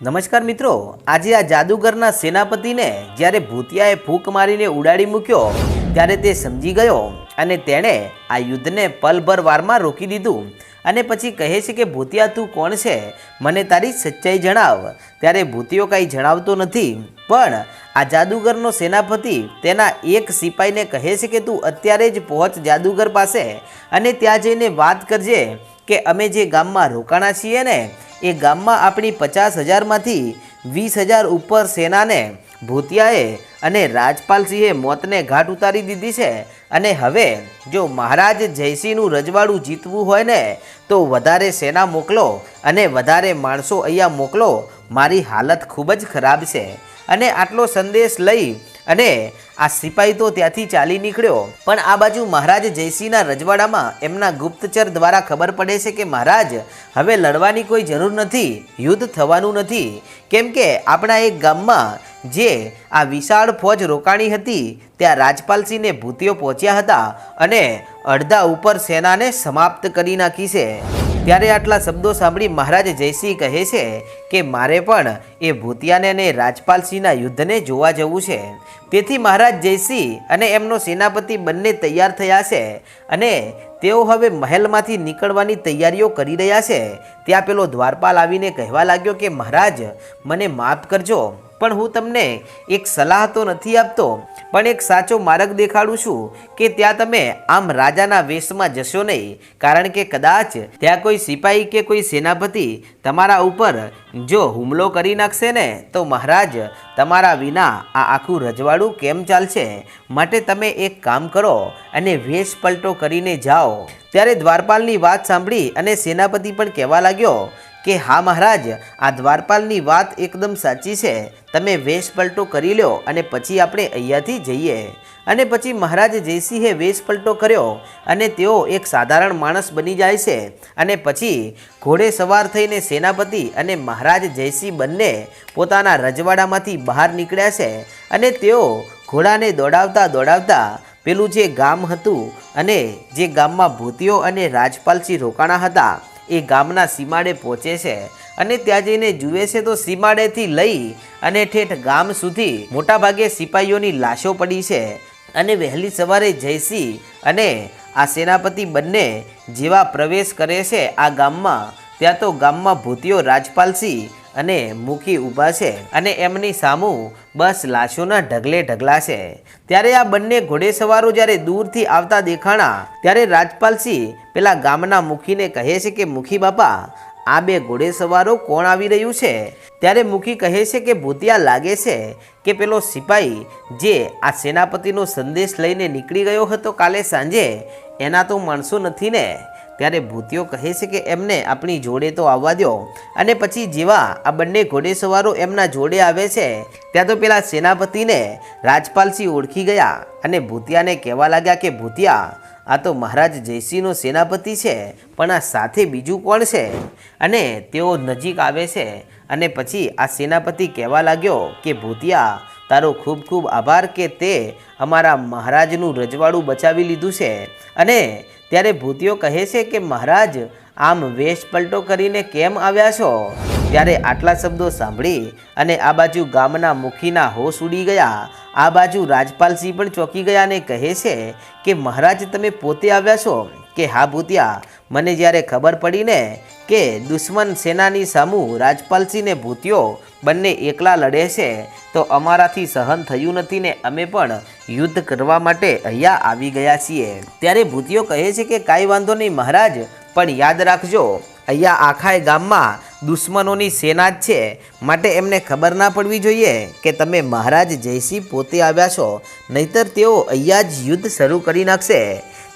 નમસ્કાર મિત્રો, આજે આ જાદુગરના સેનાપતિને જ્યારે ભૂતિયાએ ફૂંક મારીને ઉડાડી મૂક્યો, ત્યારે તે સમજી ગયો અને તેણે આ યુદ્ધને પલભર વારમાં રોકી દીધું. અને પછી કહે છે કે, ભૂતિયા, તું કોણ છે? મને તારી સચ્ચાઈ જણાવ. ત્યારે ભૂતિયો કાંઈ જણાવતો નથી, પણ આ જાદુગરનો સેનાપતિ તેના એક સિપાહીને કહે છે કે, તું અત્યારે જ પહોંચ જાદુગર પાસે અને ત્યાં જઈને વાત કરજે કે અમે જે ગામમાં રોકાણા છીએ ને એ ગામમાં આપણી પચાસ હજારમાંથી વીસ હજાર ઉપર સેનાને, ભૂતિયાએ અને રાજપાલસિંહે મોતને ઘાટ ઉતારી દીધી છે. અને હવે જો મહારાજ જયસિંહનું રજવાડું જીતવું હોય ને, તો વધારે સેના મોકલો અને વધારે માણસો અહીંયા મોકલો. મારી હાલત ખૂબ જ ખરાબ છે. અને આટલો સંદેશ લઈ અને આ સિપાહી તો ત્યાંથી ચાલી નીકળ્યો. પણ આ બાજુ મહારાજ જયસિંહના રજવાડામાં એમના ગુપ્તચર દ્વારા ખબર પડે છે કે મહારાજ, હવે લડવાની કોઈ જરૂર નથી, યુદ્ધ થવાનું નથી. કેમ કે આપણા એક ગામમાં જે આ વિશાળ ફોજ રોકાણી હતી, ત્યાં રાજપાલસિંહને ભૂતિઓ પહોંચ્યા હતા અને અડધા ઉપર સેનાને સમાપ્ત કરી નાખી છે. ત્યારે આટલા શબ્દો સાંભળી મહારાજ જયસિંહ કહે છે કે મારે પણ એ ભૂતિયાને અને રાજપાલસિંહના યુદ્ધને જોવા જવું છે. તેથી મહારાજ જયસિંહ અને એમનો સેનાપતિ બંને તૈયાર થયા છે અને તેઓ હવે મહેલમાંથી નીકળવાની તૈયારીઓ કરી રહ્યા છે. ત્યાં પેલો દ્વારપાલ આવીને કહેવા લાગ્યો કે મહારાજ, મને માફ કરજો. પણ હું તમને એક સલાહ તો નથી આપતો, પણ એક સાચો માર્ગ દેખાડું છું કે ત્યાં તમે આમ રાજાના વેશમાં જશો નહીં. કારણ કે કદાચ ત્યાં કોઈ સિપાહી કે કોઈ સેનાપતિ તમારા ઉપર જો હુમલો કરી નાખશે ને, તો મહારાજ તમારા વિના આ આખું રજવાડું કેમ ચાલશે? માટે તમે એક કામ કરો અને વેશ પલટો કરીને જાઓ. ત્યારે દ્વારપાલની વાત સાંભળી અને સેનાપતિ પણ કહેવા લાગ્યો કે, હા, મહારાજ, આ દ્વારપાલની વાત એકદમ સાચી છે. તમે વેશ પલટો કરી લો અને પછી આપણે અહીંયાથી જઈએ. અને પછી મહારાજ જયસિંહે વેશ પલટો કર્યો અને તેઓ એક સાધારણ માણસ બની જાય છે. અને પછી ઘોડે સવાર થઈને સેનાપતિ અને મહારાજ જયસિંહ બંને પોતાના રજવાડામાંથી બહાર નીકળ્યા છે. અને તેઓ ઘોડાને દોડાવતા દોડાવતા પેલું જે ગામ હતું અને જે ગામમાં ભૂતિઓ અને રાજપાલસિંહ રોકાણા હતા એ ગામના સીમાડે પહોંચે છે અને ત્યાં જઈને જુએ છે તો સીમાડેથી લઈ અને ઠેઠ ગામ સુધી મોટાભાગે સિપાહીઓની લાશો પડી છે અને વહેલી સવારે જયસિંહ અને આ સેનાપતિ બંને જેવા પ્રવેશ કરે છે આ ગામમાં. ત્યાં તો ગામમાં ભૂતિયો રાજપાલસિંહ અને મુખી ઊભા છે અને એમની સામું બસ લાશોના ઢગલે ઢગલા છે. ત્યારે આ બંને ઘોડેસવારો જ્યારે દૂરથી આવતા દેખાણા, ત્યારે રાજપાલસિંહ પેલા ગામના મુખીને કહે છે કે, મુખી બાપા, આ બે ઘોડેસવારો કોણ આવી રહ્યું છે? ત્યારે મુખી કહે છે કે, ભૂતિયા લાગે છે કે પેલો સિપાહી જે આ સેનાપતિનો સંદેશ લઈને નીકળી ગયો હતો કાલે સાંજે, એના તો માણસો નથી ને. ત્યારે ભૂતિયો કહે છે કે એમને આપણી જોડે તો આવવા દો અને પછી જેવા આ બંને ઘોડેસવારો એમના જોડે આવે છે, ત્યાં તો પેલા સેનાપતિને રાજપાલસિંહ ઓળખી ગયા અને ભૂતિયાને કહેવા લાગ્યા કે, ભૂતિયા, આ તો મહારાજ જયસિંહનો સેનાપતિ છે, પણ આ સાથે બીજું કોણ છે? અને તેઓ નજીક આવે છે અને પછી આ સેનાપતિ કહેવા લાગ્યો કે, ભૂતિયા, તારો ખૂબ ખૂબ આભાર કે તે અમારા મહારાજનું રજવાડું બચાવી લીધું છે. અને ત્યારે ભૂતિયો કહે છે કે, મહારાજ, આમ વેશ પલટો કરીને કેમ આવ્યા છો? ત્યારે આટલા શબ્દો સાંભળી અને આ બાજુ ગામના મુખીના હોશ ઉડી ગયા. આ બાજુ રાજપાલસિંહ પણ ચોંકી ગયા અને કહે છે કે, મહારાજ, તમે પોતે આવ્યા છો? કે હા ભૂતિયા, મને જ્યારે ખબર પડી ને કે દુશ્મન સેનાની સામું રાજપાલસિંહને ભૂતિયો, બંને એકલા લડે છે, તો અમારાથી સહન થયું નથી ને અમે પણ યુદ્ધ કરવા માટે અહીંયા આવી ગયા છીએ. ત્યારે ભૂતિયો કહે છે કે કાંઈ વાંધો નહીં મહારાજ, પણ યાદ રાખજો, અહીંયા આખાય ગામમાં દુશ્મનોની સેના જ છે. માટે એમને ખબર ના પડવી જોઈએ કે તમે મહારાજ જયસિંહ પોતે આવ્યા છો, નહીતર તેઓ અહીંયા જ યુદ્ધ શરૂ કરી નાખશે.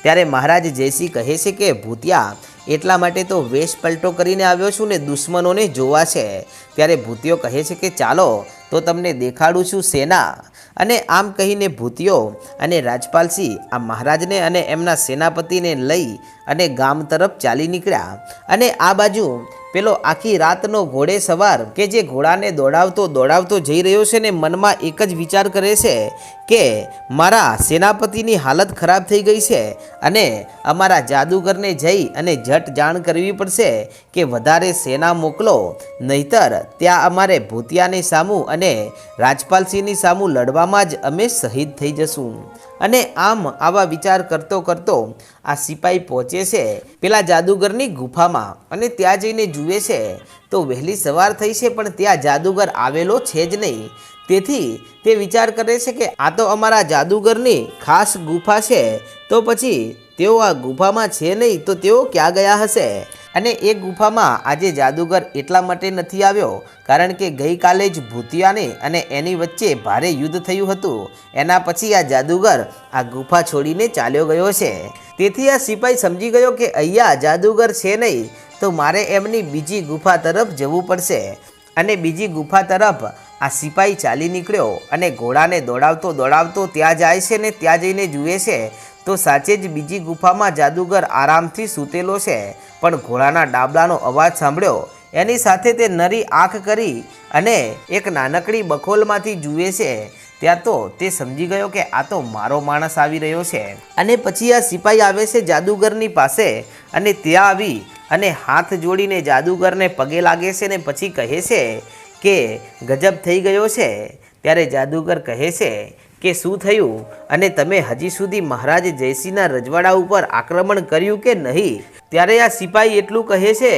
ત્યારે મહારાજ જયસિંહ કહે છે કે ભૂતિયા એટલા માટે તો વેશ પલટો કરીને આવ્યો છું ને દુશ્મનોને જોવા છે. ત્યારે ભૂતિયો કહે છે કે ચાલો, તો તમને દેખાડું છું સેના. અને આમ કહીને ભૂતિયો અને રાજપાલસિંહ આ મહારાજને અને એમના સેનાપતિને લઈ અને ગામ તરફ ચાલી નીકળ્યા. અને આ બાજુ પેલો આખી રાતનો ઘોડે સવાર કે જે ઘોડાને દોડાવતો દોડાવતો જઈ રહ્યો છે ને મનમાં એક જ વિચાર કરે છે કે મારા સેનાપતિની હાલત ખરાબ થઈ ગઈ છે અને અમારા જાદુગરને જઈ અને જટ જાણ કરવી પડશે કે વધારે સેના મોકલો, નહીતર ત્યાં અમારે ભૂતિયાની સામું અને રાજપાલસિંહની સામું લડવામાં જ અમે શહીદ થઈ જશું. અને આમ આવા વિચાર કરતો કરતો આ સિપાઈ પહોંચે છે પેલા જાદુગરની ગુફામાં અને ત્યાં જઈને જુએ છે. તો વહેલી સવાર થઈ છે પણ ત્યાં જાદુગર આવેલો છે જ નહીં. તેથી તે વિચાર કરે છે કે આ તો અમારા જાદુગરની ખાસ ગુફા છે, તો પછી તેઓ આ ગુફામાં છે નહીં તો તેઓ ક્યાં ગયા હશે? અને એ ગુફામાં આજે જાદુગર એટલા માટે નથી આવ્યો કારણ કે ગઈકાલે જ ભૂતિયાને અને એની વચ્ચે ભારે યુદ્ધ થયું હતું. એના પછી આ જાદુગર આ ગુફા છોડીને ચાલ્યો ગયો છે. તેથી આ સિપાઈ સમજી ગયો કે અહીંયા જાદુગર છે નહીં, તો મારે એમની બીજી ગુફા તરફ જવું પડશે. અને બીજી ગુફા તરફ આ સિપાહી ચાલી નીકળ્યો અને ઘોડાને દોડાવતો દોડાવતો ત્યાં જાય છે ને ત્યાં જઈને જુએ છે, તો સાચે જ બીજી ગુફામાં જાદુગર આરામથી સૂતેલો છે. પણ ઘોડાના ડાબલાનો અવાજ સાંભળ્યો. એની સાથે તે નરી આંખ કરી અને એક નાનકડી બખોલમાંથી જુએ છે. ત્યાં તો તે સમજી ગયો કે આ તો મારો માણસ આવી રહ્યો છે. અને પછી આ સિપાહી આવે છે જાદુગરની પાસે અને ત્યાં આવી અને હાથ જોડીને જાદુગરને પગે લાગે છે ને પછી કહે છે કે ગજબ થઈ ગયો છે, ત્યારે જાદુગર કહે છે કે શું થયું અને તમે હજી સુધી મહારાજ જયસિંહના રજવાડા ઉપર આક્રમણ કર્યું કે નહીં? ત્યારે આ સિપાહી એટલું કહે છે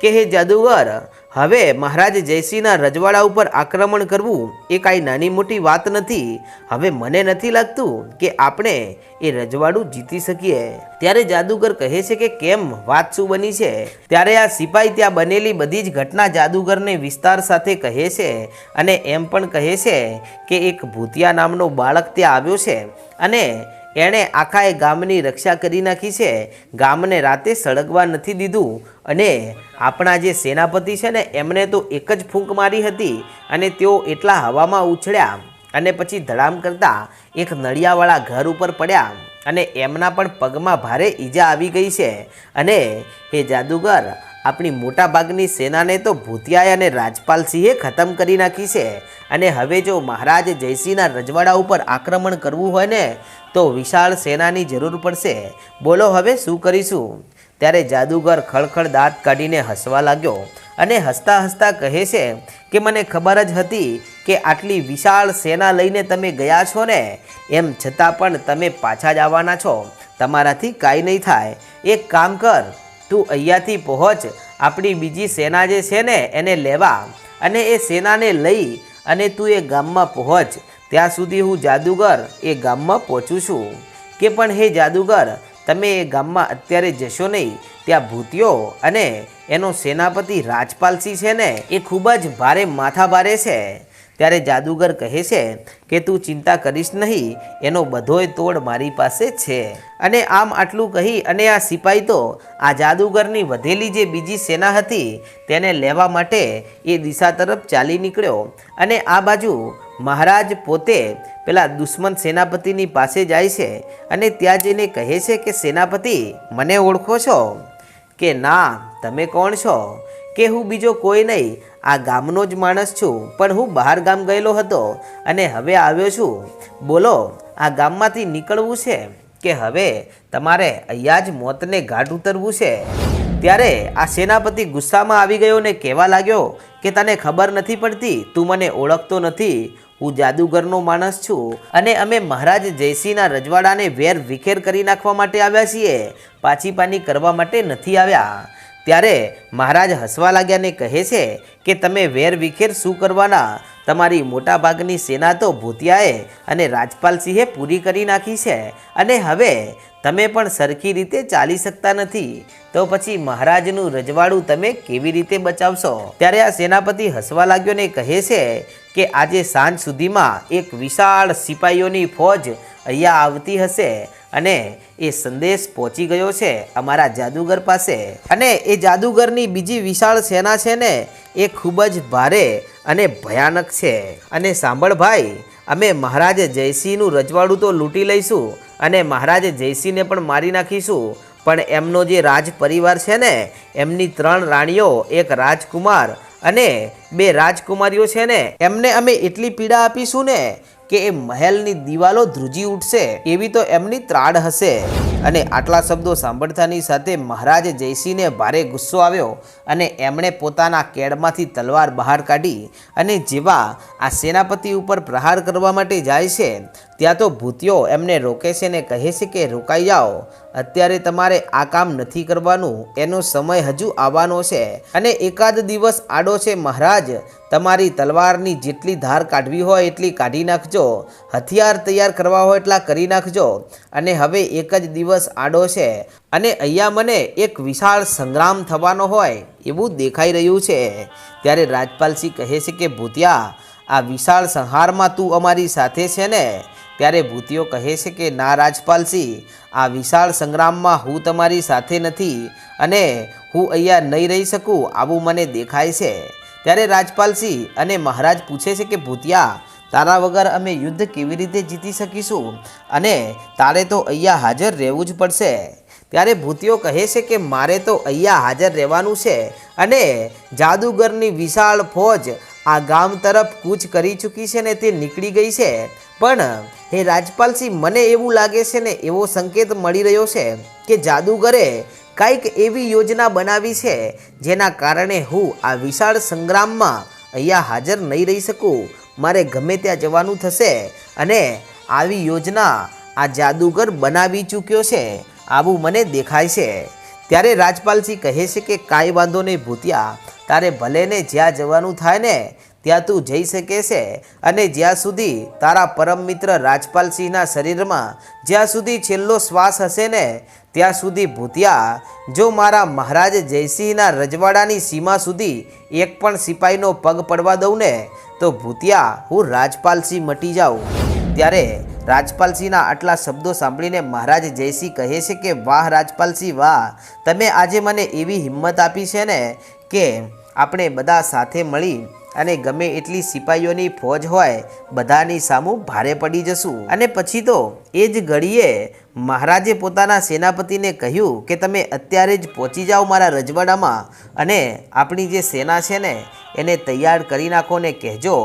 કે, હે જાદુગર હવે મહારાજ જયસિંહના રજવાડા ઉપર આક્રમણ કરવું એ કાંઈ નાની મોટી વાત નથી. હવે મને નથી લાગતું કે આપણે એ રજવાડું જીતી શકીએ. ત્યારે જાદુગર કહે છે કે કેમ વાત શું બની છે? ત્યારે આ સિપાઈ ત્યાં બનેલી બધી જ ઘટના જાદુગરને વિસ્તાર સાથે કહે છે અને એમ પણ કહે છે કે એક ભૂતિયા નામનો બાળક ત્યાં આવ્યો છે અને એણે આખા એ ગામની રક્ષા કરી નાખી છે. ગામને રાતે સળગવા નથી દીધું. અને આપણા જે સેનાપતિ છે ને એમને તો એક જ ફૂંક મારી હતી અને તેઓ એટલા હવામાં ઉછળ્યા અને પછી ધડામ કરતા એક નળિયાવાળા ઘર ઉપર પડ્યા અને એમના પણ પગમાં ભારે ઈજા આવી ગઈ છે. અને એ જાદુગર, આપણી મોટાભાગની સેનાને તો ભૂતિયાએ અને રાજપાલસિંહે ખતમ કરી નાખી છે. અને હવે જો મહારાજ જયસિંહના રજવાડા ઉપર આક્રમણ કરવું હોય ને, તો વિશાળ સેનાની જરૂર પડશે. બોલો હવે શું કરીશું? ત્યારે જાદુગર ખળખળ દાંત કાઢીને હસવા લાગ્યો અને હસતા હસતા કહે છે કે, મને ખબર જ હતી કે આટલી વિશાળ સેના લઈને તમે ગયા છો ને. એમ છતાં પણ તમે પાછા જ આવવાના છો. તમારાથી કાંઈ નહીં થાય. એક કામ કર, તું અહીંયાથી પહોંચ. આપણી બીજી સેના જે છે ને, એને લેવા. અને એ સેનાને લઈ અને તું એ ગામમાં પહોંચ. ત્યાં સુધી હું જાદુગર એ ગામમાં પહોંચું છું. કે પણ હે જાદુગર, તમે એ ગામમાં અત્યારે જશો નહીં. ત્યાં ભૂતિયો અને એનો સેનાપતિ રાજપાલસિંહ છે ને, એ ખૂબ જ ભારે માથા ભારે છે. ત્યારે જાદુગર કહે છે કે તું ચિંતા કરીશ નહીં, એનો બધોય તોડ મારી પાસે છે. અને આમ આટલું કહી અને આ સિપાઈ તો આ જાદુગરની વધેલી જે બીજી સેના હતી તેને લેવા માટે એ દિશા તરફ ચાલી નીકળ્યો. અને આ બાજુ મહારાજ પોતે પેલા દુશ્મન સેનાપતિની પાસે જાય છે અને ત્યાં જઈને કહે છે કે, સેનાપતિ, મને ઓળખો છો? કે ના, તમે કોણ છો? કે હું બીજો કોઈ નહીં, આ ગામનો જ માણસ છું, પણ હું બહાર ગામ ગયેલો હતો અને હવે આવ્યો છું. બોલો, આ ગામમાંથી નીકળવું છે કે હવે તમારે અહીંયા જ મોતને ઘાટ ઉતરવું છે? ત્યારે આ સેનાપતિ ગુસ્સામાં આવી ગયો ને કહેવા લાગ્યો કે તને ખબર નથી પડતી, તું મને ઓળખતો નથી, હું જાદુગરનો માણસ છું અને અમે મહારાજ જયસિંહના રજવાડાને વેર વિખેર કરી નાખવા માટે આવ્યા છીએ. પાછી પાની કરવા માટે નથી આવ્યા. ત્યારે મહારાજ હસવા લાગ્યાને કહે છે કે તમે વેર વિખેર શું કરવાના? તમારી મોટાભાગની સેના તો ભૂતિયાએ અને રાજપાલસિંહે પૂરી કરી નાખી છે. અને હવે તમે પણ સરખી રીતે ચાલી શકતા નથી. તો પછી મહારાજનું રજવાડું તમે કેવી રીતે બચાવશો? ત્યારે આ સેનાપતિ હસવા લાગ્યોને કહે છે કે આજે સાંજ સુધીમાં એક વિશાળ સિપાહીઓની ફોજ અહીંયા આવતી હશે. અને એ સંદેશ પહોંચી ગયો છે અમારા જાદુગર પાસે. અને એ જાદુગરની બીજી વિશાળ સેના છે ને, એ ખૂબ જ ભારે અને ભયાનક છે. અને સાંભળ ભાઈ, અમે મહારાજ જયસિંહનું રજવાડું તો લૂંટી લઈશું અને મહારાજ જયસિંહને પણ મારી નાખીશું, પણ એમનો જે રાજ પરિવાર છે ને, એમની ત્રણ રાણીઓ, એક રાજકુમાર અને બે રાજકુમારીઓ છે ને, એમને અમે એટલી પીડા આપીશું ને કે એ મહેલની દિવાલો ધ્રુજી ઉઠશે એવી તો એમની ત્રાડ હશે. અને આટલા શબ્દો સાંભળતાની સાથે મહારાજ જયસિંહને ભારે ગુસ્સો આવ્યો અને એમણે પોતાના કેડમાંથી તલવાર બહાર કાઢી અને જેવા આ સેનાપતિ ઉપર પ્રહાર કરવા માટે જાય છે, ત્યાં તો ભૂતિયો એમને રોકે છે ને કહે છે કે, રોકાઈ જાઓ. અત્યારે તમારે આ કામ નથી કરવાનું. એનો સમય હજુ આવવાનો છે અને એકાદ દિવસ આડો છે મહારાજ. તમારી તલવારની જેટલી ધાર કાઢવી હોય એટલી કાઢી નાખજો. હથિયાર તૈયાર કરવા હોય એટલા કરી નાખજો. અને હવે એક જ દિવસ આડો છે અને અહીંયા મને એક વિશાળ સંગ્રામ થવાનો હોય એવું દેખાઈ રહ્યું છે. ત્યારે રાજપાલસિંહ કહે છે કે, ભૂતિયા, આ વિશાળ સંહારમાં તું અમારી સાથે છે ને? ત્યારે ભૂતિયો કહે છે કે, ના રાજપાલસિંહ, આ વિશાળ સંગ્રામમાં હું તમારી સાથે નથી અને હું અહીંયા નહીં રહી શકું, આવું મને દેખાય છે. ત્યારે રાજપાલસિંહ અને મહારાજ પૂછે છે કે, ભૂતિયા તારા વગર અમે યુદ્ધ કેવી રીતે જીતી શકીશું? અને તારે તો અહીંયા હાજર રહેવું જ પડશે. ત્યારે ભૂતિયો કહે છે કે મારે તો અહીંયા હાજર રહેવાનું છે અને જાદુગરની વિશાળ ફોજ આ ગામ તરફ કૂચ કરી ચૂકી છે ને તે નીકળી ગઈ છે. પણ હે રાજપાલસિંહ મને એવું લાગે છે ને, એવો સંકેત મળી રહ્યો છે કે જાદુગરે કંઈક એવી યોજના બનાવી છે જેના કારણે હું આ વિશાળ સંગ્રામમાં અહીંયા હાજર નહીં રહી શકું. મારે ગમે ત્યાં જવાનું થશે અને આવી યોજના આ જાદુગર બનાવી ચૂક્યો છે, આવું મને દેખાય છે. ત્યારે રાજપાલસિંહ કહે છે કે કાંઈ વાંધો નહીં ભૂતિયા, તારે ભલે ને જ્યાં જવાનું થાય ને, ત્યાં તું જઈ શકે છે. અને જ્યાં સુધી તારા પરમ મિત્ર રાજપાલસિંહના શરીરમાં જ્યાં સુધી છેલ્લો શ્વાસ હશે ને, ત્યાં સુધી ભૂતિયા, જો મારા મહારાજ જયસિંહના રજવાડાની સીમા સુધી એક પણ સિપાહીનો પગ પડવા દઉં ને તો ભૂતિયા, હું રાજપાલસિંહ મટી જાઉં. ત્યારે રાજપાલસિંહના આટલા શબ્દો સાંભળીને મહારાજ જયસિંહ કહે છે કે, વાહ રાજપાલસિંહ, વાહ! તમે આજે મને એવી હિંમત આપી છે ને કે આપણે બધા સાથે મળી અને ગમે એટલી સિપાહીઓની ફોજ હોય, બધાની સામું ભારે પડી જશું. અને પછી તો એ જ ઘડીએ મહારાજે પોતાના સેનાપતિને કહ્યું કે તમે અત્યારે જ પહોંચી જાઓ મારા રજવાડામાં અને આપણી જે સેના છે ને, એને તૈયાર કરી નાખો ને કહેજો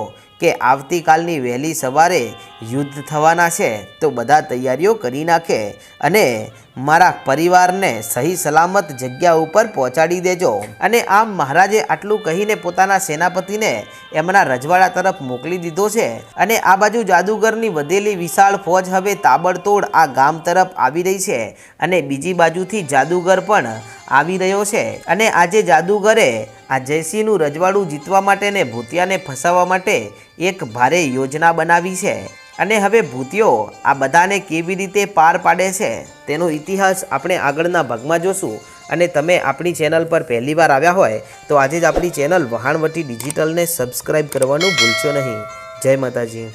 કે આવતીકાલની વહેલી સવારે યુદ્ધ થવાના છે, તો બધા તૈયારીઓ કરી નાખે અને મારા પરિવારને સહી સલામત જગ્યા ઉપર પહોંચાડી દેજો. અને આમ મહારાજે આટલું કહીને પોતાના સેનાપતિને એમના રજવાડા તરફ મોકલી દીધો છે. અને આ બાજુ જાદુગરની વધેલી વિશાળ ફોજ હવે તાબડતોડ આ ગામ તરફ આવી રહી છે. અને બીજી બાજુથી જાદુગર પણ આવી રહ્યો છે અને આજે જાદુગરે આ જયસિંહનું રજવાડું જીતવા માટે ને ભૂતિયાને ફસાવવા માટે એક ભારે યોજના બનાવી છે. અને હવે ભૂતિયો આ બધાને કેવી રીતે પાર પાડે છે તેનો ઇતિહાસ આપણે આગળના ભાગમાં જોશું. અને તમે આપણી ચેનલ પર પહેલીવાર આવ્યા હોય તો આજે જ આપણી ચેનલ વહાણવટી ડિજિટલને સબસ્ક્રાઈબ કરવાનું ભૂલશો નહીં. જય માતાજી.